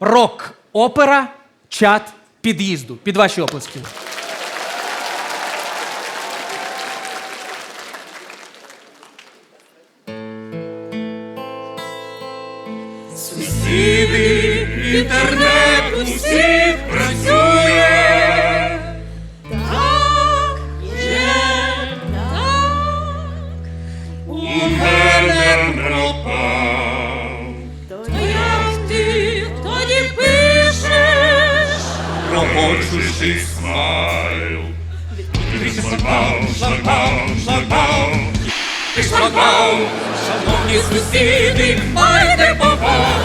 Рок-опера Чат під'їзду. Під ваші оплески. Сусіди, інтернет усіх працює. Робочий смайл. Шлагбаум, шлагбаум, шлагбаум. Шановні сусіди, майте повагу.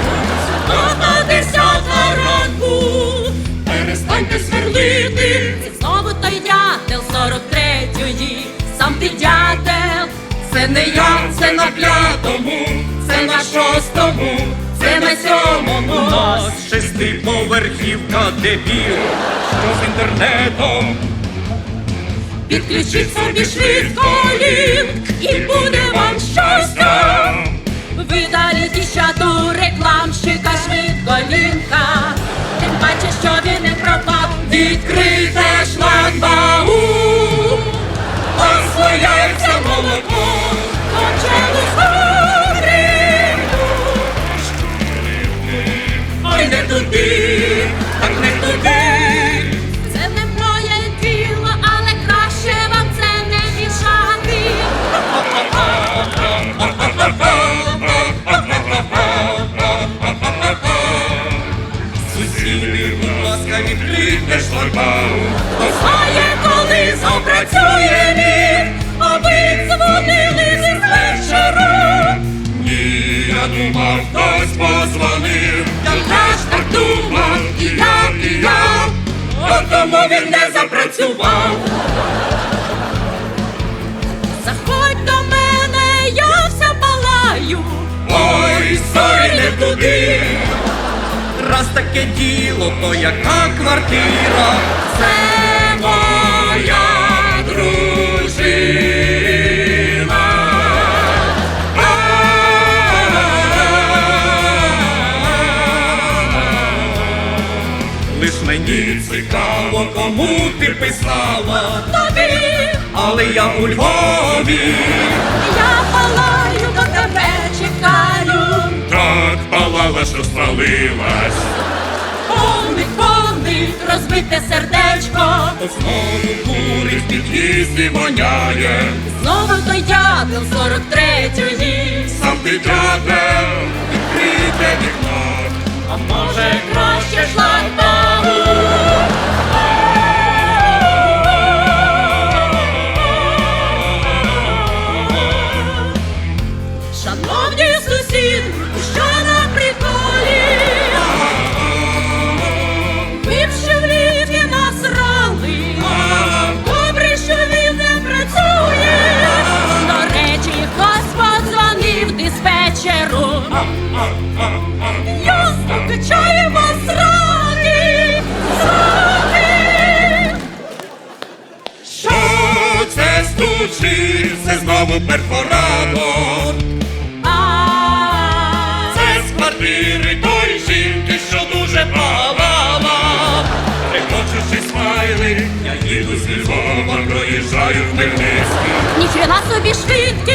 Одна десята ранку, перестаньте сверлити. Це знову той дятел 43-ї, сам ти дятел. Це не я, це на п'ятому, це на шостому, це на сьомому. У нас шестиповерхівка дебіл, що з інтернетом. Підключіть собі швидко лінк, і буде вам щастя. Видаліть із чату рекламщика швидко лінка. Тим паче, що він не пропав. Відкрийте шлагбаум, відкрийте шлагбаум. Хто знає, коли запрацює мір, аби дзвонили зі вечора. Ні, я думав, хтось позвонив. Я теж так думав, і я, і я. От тому він не запрацював. Таке діло, то яка квартира? Це моя дружина. Лиш мені цікаво, кому ти писала, Тобі але я у Львові. я повник, сердечко, сердечко. Знову курить в під'їзді воняє, Знову той дятел 43-ї. сам ти дятел, відкрите вікно, А може краще шлагбаум? Стучить, це знову перфоратор, А, це з квартири той жінки, що дуже палала. Прикочивши смайли, я їду з Львова, проїжджаю в Хмельницький. Ніхрена собі швидкість,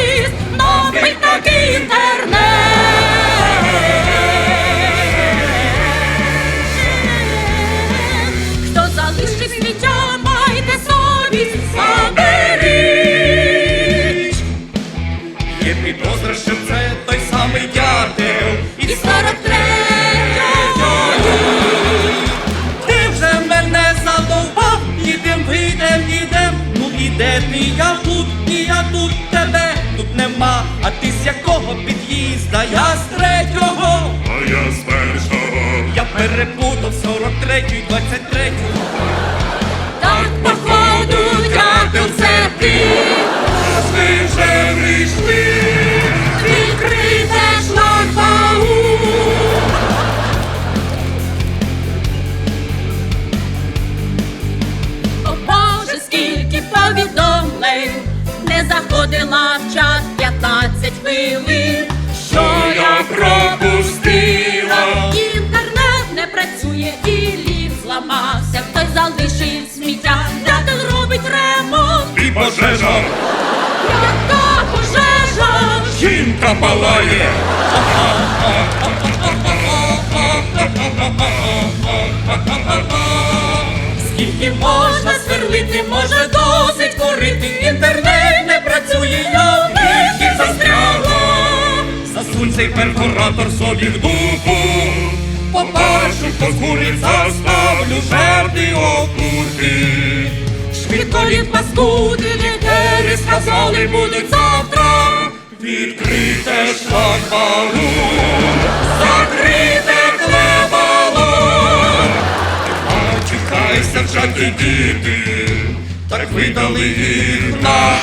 десять хвилин, що я пропустила, інтернет не працює, і ліфт зламався, хтось залишив сміття, де робить ремонт і пожежа. Яка пожежа? Жінка палає. Скільки можна сверлити, може досить курити. Цей перфоратор собі в дупу. Побачу, хто курить, заставлю жерти окурки. Швидко від паскуди, лікарі сказали, будуть завтра. Відкрите шлагбаум, закрите хлебалом. Мачухайся, вчати діти, так видали їх на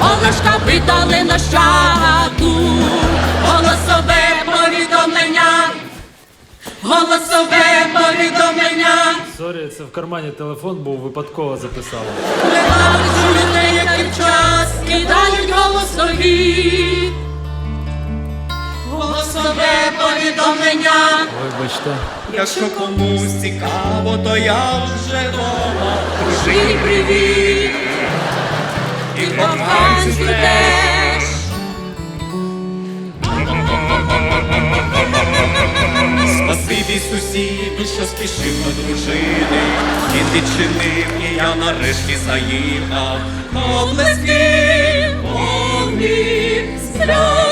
Олешка видали нащаду, голосове голосове повідомлення. Сорі, це в кармані телефон був, випадково записала. Легавичу людей, який час кидають голосові. Голосове повідомлення. Вибачте. Якщо комусь цікаво, то я вже дома. Живі привіт. І коханцю теж. Спасибі сусіду, що спішив до дружини. і ти чинив, і я нарешті заїхав. Облески повні, щоб